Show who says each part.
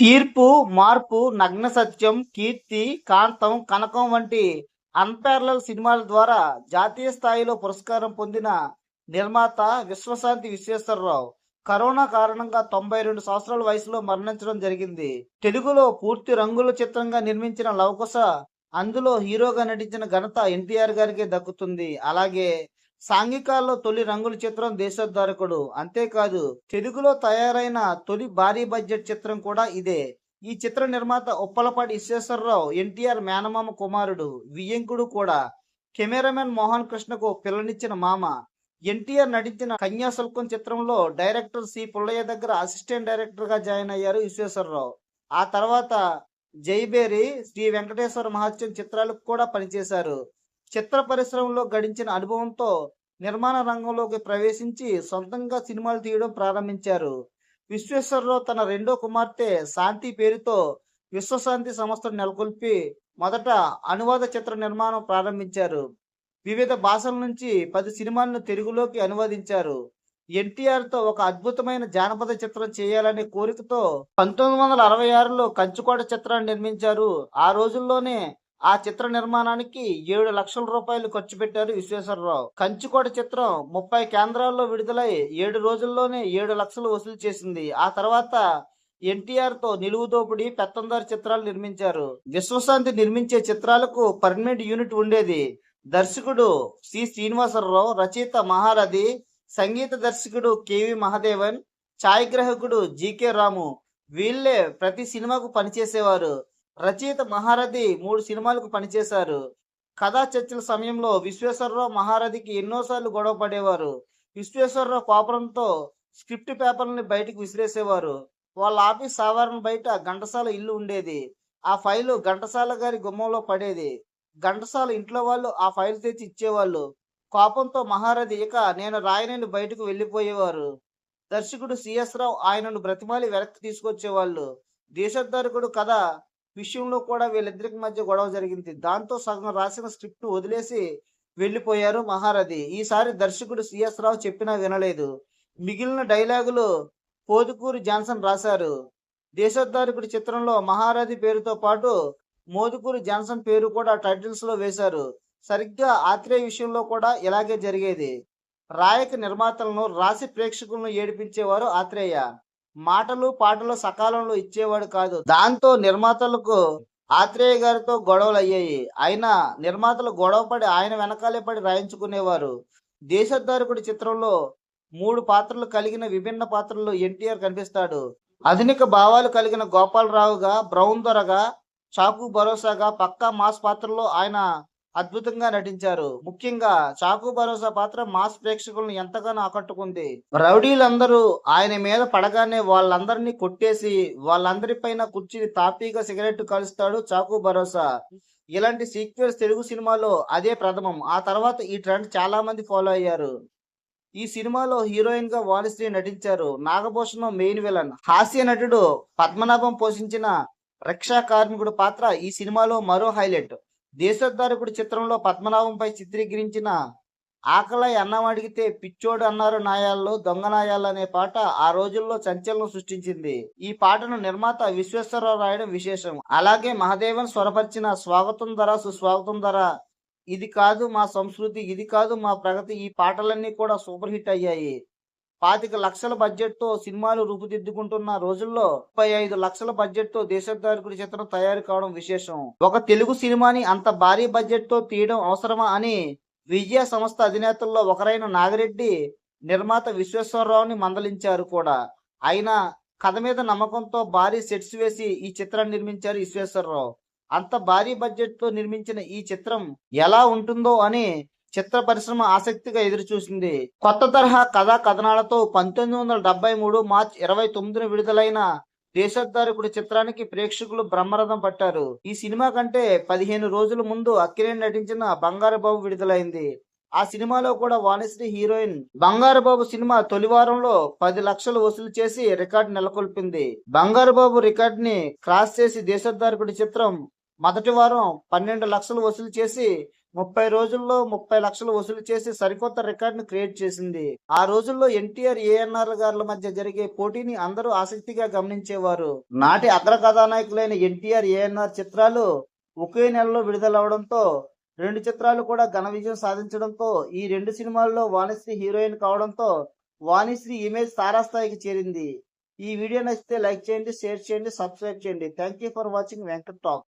Speaker 1: తీర్పు మార్పు నగ్న సత్యం కీర్తి కాంతం కనకం వంటి అన్పారలల్ సినిమాల ద్వారా జాతీయ స్థాయిలో పురస్కారం పొందిన నిర్మాత విశ్వశాంతి విశ్వేశ్వరరావు కరోనా కారణంగా తొంభై రెండు సంవత్సరాల వయసులో మరణించడం జరిగింది తెలుగులో పూర్తి రంగుల చిత్రంగా నిర్మించిన లవకుశ అందులో హీరోగా నటించిన ఘనత ఎన్టీఆర్ గారికి దక్కుతుంది అలాగే సాంఘికాల్లో తొలి రంగుల చిత్రం దేశోద్ధారకుడు అంతేకాదు తెలుగులో తయారైన తొలి భారీ బడ్జెట్ చిత్రం కూడా ఇదే ఈ చిత్ర నిర్మాత ఉప్పలపాటి విశ్వేశ్వరరావు ఎన్టీఆర్ మేనమామ కుమారుడు వియ్యంకుడు కూడా కెమెరామెన్ మోహన్ కృష్ణకు పిల్లనిచ్చిన మామ ఎన్టీఆర్ నటించిన కన్యాశుల్కం చిత్రంలో డైరెక్టర్ సి పుల్లయ్య దగ్గర అసిస్టెంట్ డైరెక్టర్ గా జాయిన్ అయ్యారు విశ్వేశ్వరరావు ఆ తర్వాత జైబేరి శ్రీ వెంకటేశ్వర మహాత్యం చిత్రాలకు కూడా పనిచేశారు చిత్ర పరిశ్రమలో గడించిన అనుభవంతో నిర్మాణ రంగంలోకి ప్రవేశించి సొంతంగా సినిమాలు తీయడం ప్రారంభించారు విశ్వేశ్వరరావు తన రెండో కుమార్తె శాంతి పేరుతో విశ్వశాంతి సంస్థను నెలకొల్పి మొదట అనువాద చిత్ర నిర్మాణం ప్రారంభించారు వివిధ భాషల నుంచి పది సినిమాలను తెలుగులోకి అనువదించారు ఎన్టీఆర్తో ఒక అద్భుతమైన జానపద చిత్రం చేయాలనే కోరికతో పంతొమ్మిది వందల అరవై ఆరులో కంచుకోట చిత్రాన్ని నిర్మించారు ఆ రోజుల్లోనే ఆ చిత్ర నిర్మాణానికి ఏడు లక్షల రూపాయలు ఖర్చు పెట్టారు విశ్వేశ్వరరావు కంచుకోట చిత్రం ముప్పై కేంద్రాల్లో విడుదలై ఏడు రోజుల్లోనే ఏడు లక్షలు వసూలు చేసింది ఆ తర్వాత ఎన్టీఆర్ తో నిలువు దోపిడి పెత్తందారు చిత్రాలు నిర్మించారు విశ్వశాంతి నిర్మించే చిత్రాలకు పర్మనెంట్ యూనిట్ ఉండేది దర్శకుడు సి శ్రీనివాసరావు రచయిత మహారథి సంగీత దర్శకుడు కెవి మహాదేవన్ ఛాయగ్రాహకుడు జీకే రాము వీళ్ళే ప్రతి సినిమాకు పనిచేసేవారు రచయిత మహారథి మూడు సినిమాలకు పనిచేశారు కథా చర్చల సమయంలో విశ్వేశ్వరరావు మహారథికి ఎన్నోసార్లు గొడవ పడేవారు విశ్వేశ్వరరావు కోపరంతో స్క్రిప్ట్ పేపర్ని బయటకు విసిరేసేవారు వాళ్ళ ఆఫీస్ సాధారణ బయట ఘంటసాల ఇల్లు ఉండేది ఆ ఫైలు ఘంటసాల గారి గుమ్మంలో పడేది ఘంటసాల ఇంట్లో వాళ్ళు ఆ ఫైల్ తెచ్చి ఇచ్చేవాళ్ళు కోపంతో మహారథి ఇక నేను రాయనని బయటకు వెళ్ళిపోయేవారు దర్శకుడు సిఎస్ రావు ఆయనను బ్రతిమాలి వెనక్కి తీసుకొచ్చేవాళ్ళు దేశోద్ధరకుడు కథ విషయంలో కూడా వీళ్ళిద్దరికి మధ్య గొడవ జరిగింది దాంతో సగం రాసిన స్క్రిప్ట్ వదిలేసి వెళ్ళిపోయారు మహారథి ఈసారి దర్శకుడు సిఎస్ రావు చెప్పినా వినలేదు మిగిలిన డైలాగులు పోదుకూరి జాన్సన్ రాశారు దేశోద్ధారకుడి చిత్రంలో మహారథి పేరుతో పాటు మోదుకూరి జాన్సన్ పేరు కూడా టైటిల్స్ లో వేశారు సరిగ్గా ఆత్రేయ విషయంలో కూడా ఇలాగే జరిగేది రాయక నిర్మాతలను రాసి ప్రేక్షకులను ఏడిపించేవారు ఆత్రేయ మాటలు పాటలు సకాలంలో ఇచ్చేవాడు కాదు దాంతో నిర్మాతలకు ఆత్రేయ గారితో గొడవలు అయ్యాయి ఆయన నిర్మాతలు గొడవ పడి ఆయన వెనకాలే పడి రాయించుకునేవారు దేశధారకుడి చిత్రంలో మూడు పాత్రలు కలిగిన విభిన్న పాత్రల్లో ఎన్టీఆర్ కనిపిస్తాడు ఆధునిక భావాలు కలిగిన గోపాలరావుగా బ్రౌన్ దొరగా చాకు భరోసాగా పక్కా మాస్ పాత్రలో ఆయన అద్భుతంగా నటించారు ముఖ్యంగా చాకు భరోసా పాత్ర మాస్ ప్రేక్షకులను ఎంతగానో ఆకట్టుకుంది రౌడీలందరూ ఆయన మీద పడగానే వాళ్ళందరినీ కొట్టేసి పైన కుర్చీని తాపీగా సిగరెట్ కలుస్తాడు చాకు భరోసా ఇలాంటి సీక్వెల్స్ తెలుగు సినిమాలో అదే ప్రథమం ఆ తర్వాత ఈ ట్రెండ్ చాలా మంది ఫాలో అయ్యారు ఈ సినిమాలో హీరోయిన్ గా వాణిశ్రీ నటించారు నాగభూషణం మెయిన్ విలన్ హాస్య నటుడు పద్మనాభం పోషించిన రక్షా కార్మికుడు పాత్ర ఈ సినిమాలో మరో హైలైట్ దేశోద్ధారకుడు చిత్రంలో పద్మనాభంపై చిత్రీకరించిన ఆకలై అన్నం అడిగితే పిచ్చోడు అన్నారు నాయాల్లో దొంగ నాయాల్లో అనే పాట ఆ రోజుల్లో సంచలనం సృష్టించింది ఈ పాటను నిర్మాత విశ్వేశ్వరరావు రాయడం విశేషం అలాగే మహదేవన్ స్వరపరిచిన స్వాగతం ధర సుస్వాగతం ధర ఇది కాదు మా సంస్కృతి ఇది కాదు మా ప్రగతి ఈ పాటలన్నీ కూడా సూపర్ హిట్ అయ్యాయి పాతిక లక్షల బడ్జెట్తో సినిమాలు రూపుదిద్దుకుంటున్న రోజుల్లో ముప్పై ఐదు లక్షల బడ్జెట్తో దేశద్రోహకుడి చిత్రం తయారు కావడం విశేషం ఒక తెలుగు సినిమాని అంత భారీ బడ్జెట్తో తీయడం అవసరమా అని విజయ సంస్థ అధినేతల్లో ఒకరైన నాగిరెడ్డి నిర్మాత విశ్వేశ్వరరావుని మందలించారు కూడా ఆయన కథ మీద నమ్మకంతో భారీ సెట్స్ వేసి ఈ చిత్రాన్ని నిర్మించారు విశ్వేశ్వరరావు అంత భారీ బడ్జెట్తో నిర్మించిన ఈ చిత్రం ఎలా ఉంటుందో అని చిత్ర పరిశ్రమ ఆసక్తిగా ఎదురుచూసింది కొత్త తరహా కథా కథనాలతో పంతొమ్మిది వందల డెబ్బై మూడు మార్చి ఇరవై తొమ్మిదిన విడుదలైన దేశద్దారకుడి చిత్రానికి ప్రేక్షకులు బ్రహ్మరథం పట్టారు ఈ సినిమా కంటే పదిహేను రోజుల ముందు అక్కినేని నటించిన బాబు విడుదలైంది ఆ సినిమాలో కూడా వాణిశ్రీ హీరోయిన్ బంగారుబాబు సినిమా తొలి వారంలో పది లక్షలు వసూలు చేసి రికార్డు నెలకొల్పింది బంగారుబాబు రికార్డ్ ని క్రాస్ చేసి దేశద్దారకుడి చిత్రం మొదటి వారం పన్నెండు లక్షలు వసూలు చేసి ముప్పై రోజుల్లో ముప్పై లక్షలు వసూలు చేసి సరికొత్త ను క్రియేట్ చేసింది ఆ రోజుల్లో ఎన్టీఆర్ ఏఎన్ఆర్ గారుల మధ్య జరిగే పోటీని అందరూ ఆసక్తిగా గమనించేవారు నాటి అగ్ర కథానాయకులైన ఎన్టీఆర్ ఏఎన్ఆర్ చిత్రాలు ఒకే నెలలో విడుదలవడంతో రెండు చిత్రాలు కూడా ఘన విజయం సాధించడంతో ఈ రెండు సినిమాల్లో వాణిశ్రీ హీరోయిన్ కావడంతో వాణిశ్రీ ఇమేజ్ తారాస్థాయికి చేరింది ఈ వీడియో నచ్చితే లైక్ చేయండి షేర్ చేయండి సబ్స్క్రైబ్ చేయండి thank you for watching Venkat talk